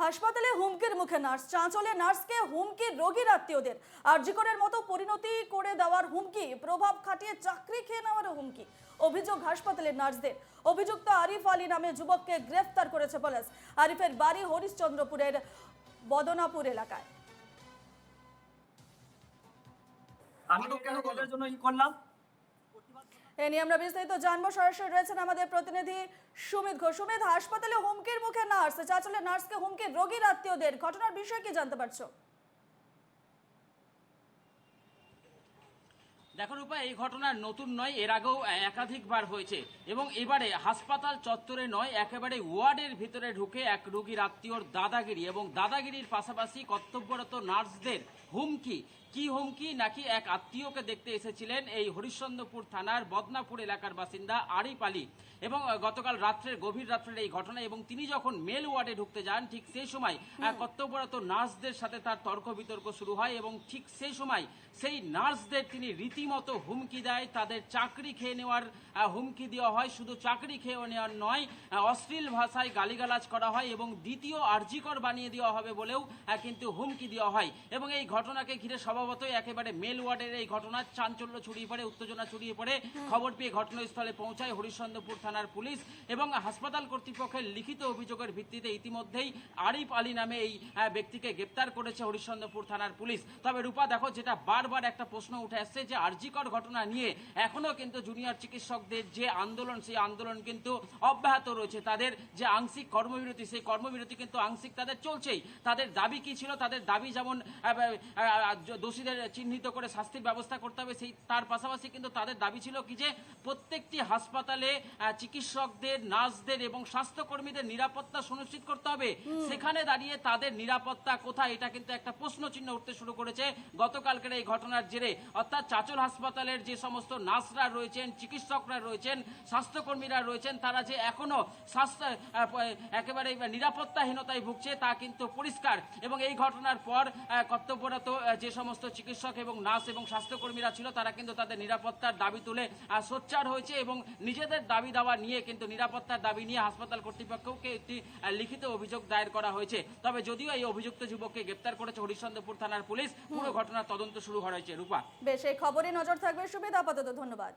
হাসপাতালে হুমকির মুখে নার্স, চাঁচলে নার্সকে হুমকি রোগীর আত্মীয়দের আরজিকরের মতো পরিণতি করে দেওয়ার হুমকি, প্রভাব খাটিয়ে চাকরি খেয়ে নেওয়ার হুমকি, অভিযোগ হাসপাতালের নার্সদের। অভিযুক্ত আরিফ আলী নামে যুবককে গ্রেফতার করেছে পুলিশ, আরিফের বাড়ি হরিশ্চন্দ্রপুরের বদনাপুর এলাকায়। আমি তোদের জন্য ই করলাম? এ নিয়ে আমরা বিস্তারিত জানব। সরাসরি রয়েছেন আমাদের প্রতিনিধি সুমিত ঘোষ। সুমিত, হাসপাতালে হুমকির মুখে নার্স। চাঁচলে নার্সকে হুমকি, রোগীর আত্মীয়দের। ঘটনার বিষয়ে কি জানতে পারছ? দেখো রূপা এই ঘটনা নতুন নয় এর আগেও একাধিকবার হয়েছে। এবং এবারে হাসপাতাল চত্বরে নয় একেবারে ওয়ার্ডের ভিতরে ঢুকে এক রোগীর আত্মীয়র দাদাগিরি এবং দাদাগিরির পাশাপাশি কর্তব্যরত নার্সদের হুমকি। কি হুমকি? নাকি এক আত্মীয়কে দেখতে এসেছিলেন এই হরিশ্চন্দ্রপুর থানার বদনাপুর এলাকার বাসিন্দা আরিফ আলী। এবং গতকাল রাত্রের গভীর রাত্রের এই ঘটনা এবং তিনি যখন মেল ওয়ার্ডে ঢুকতে যান ঠিক সেই সময় কর্তব্যরত নার্সদের সাথে তার তর্ক বিতর্ক শুরু হয় এবং ঠিক সেই সময় সেই নার্সদের তিনি রীতিমতো হুমকি দেয় তাদের চাকরি খেয়ে নেওয়ার হুমকি দেওয়া হয়। শুধু চাকরি খেয়ে নেওয়ার নয় অশ্লীল ভাষায় গালিগালাজ করা হয় এবং দ্বিতীয় আর্জিকর বানিয়ে দেওয়া হবে বলেও কিন্তু হুমকি দেওয়া হয়। এবং এই ঘটনাকে ঘিরে স্বভাবতই একেবারে মেল ওয়ার্ডের এই ঘটনার চাঞ্চল্য ছড়িয়ে পড়ে উত্তেজনা ছড়িয়ে পড়ে। খবর পেয়ে ঘটনাস্থলে পৌঁছায় হরিশ্চন্দ্রপুর থানার পুলিশ এবং হাসপাতাল কর্তৃপক্ষের লিখিত অভিযোগের ভিত্তিতে ইতিমধ্যেই আরিফ আলী নামে এই ব্যক্তিকে গ্রেপ্তার করেছে হরিশ্চন্দ্রপুর থানার পুলিশ। তবে রূপা দেখো যেটা বারবার একটা প্রশ্ন উঠে আসছে যে আরজিকর ঘটনা নিয়ে এখনও কিন্তু জুনিয়র চিকিৎসকদের যে আন্দোলন সেই আন্দোলন কিন্তু অব্যাহত রয়েছে। তাদের যে আংশিক কর্মবিরতি সেই কর্মবিরতি কিন্তু আংশিক তাদের চলছেই। তাদের দাবি কি ছিল? তাদের দাবি যেমন দোষীদের চিহ্নিত করে শাস্তির ব্যবস্থা করতে হবে সেই তার পাশাপাশি কিন্তু তাদের দাবি ছিল কি যে প্রত্যেকটি হাসপাতালে চিকিৎসকদের নার্সদের এবং স্বাস্থ্যকর্মীদের নিরাপত্তা সুনিশ্চিত করতে হবে। সেখানে দাঁড়িয়ে তাদের নিরাপত্তা কোথায়? এটা কিন্তু একটা প্রশ্ন চিহ্ন উঠতে শুরু করেছে গতকালকের এই ঘটনার জেরে। অর্থাৎ চাচল হাসপাতালের যে সমস্ত নার্সরা রয়েছেন, চিকিৎসকরা রয়েছেন, স্বাস্থ্যকর্মীরা রয়েছেন, তারা যে এখনও স্বাস্থ্য একেবারে নিরাপত্তাহীনতায় ভুগছে তা কিন্তু পরিষ্কার। এবং এই ঘটনার পর কর্তব্যরত যে সমস্ত চিকিৎসক এবং নার্স এবং স্বাস্থ্যকর্মীরা ছিল, তারা কিন্তু তাদের নিরাপত্তার দাবি তুলে সোচ্চার হয়েছে এবং নিজেদের দাবি দাওয়া নিয়ে কিন্তু নিরাপত্তার দাবি নিয়ে হাসপাতাল কর্তৃপক্ষকে একটি লিখিত অভিযোগ দায়ের করা হয়েছে। তবে যদিও এই অভিযুক্ত যুবককে গ্রেপ্তার করেছে হরিশ্চন্দ্রপুর থানার পুলিশ, পুরো ঘটনার তদন্ত শুরু করা হয়েছে। রূপা? বেশ, এই খবরে নজর থাকবে। সুবিধা আপাতত ধন্যবাদ।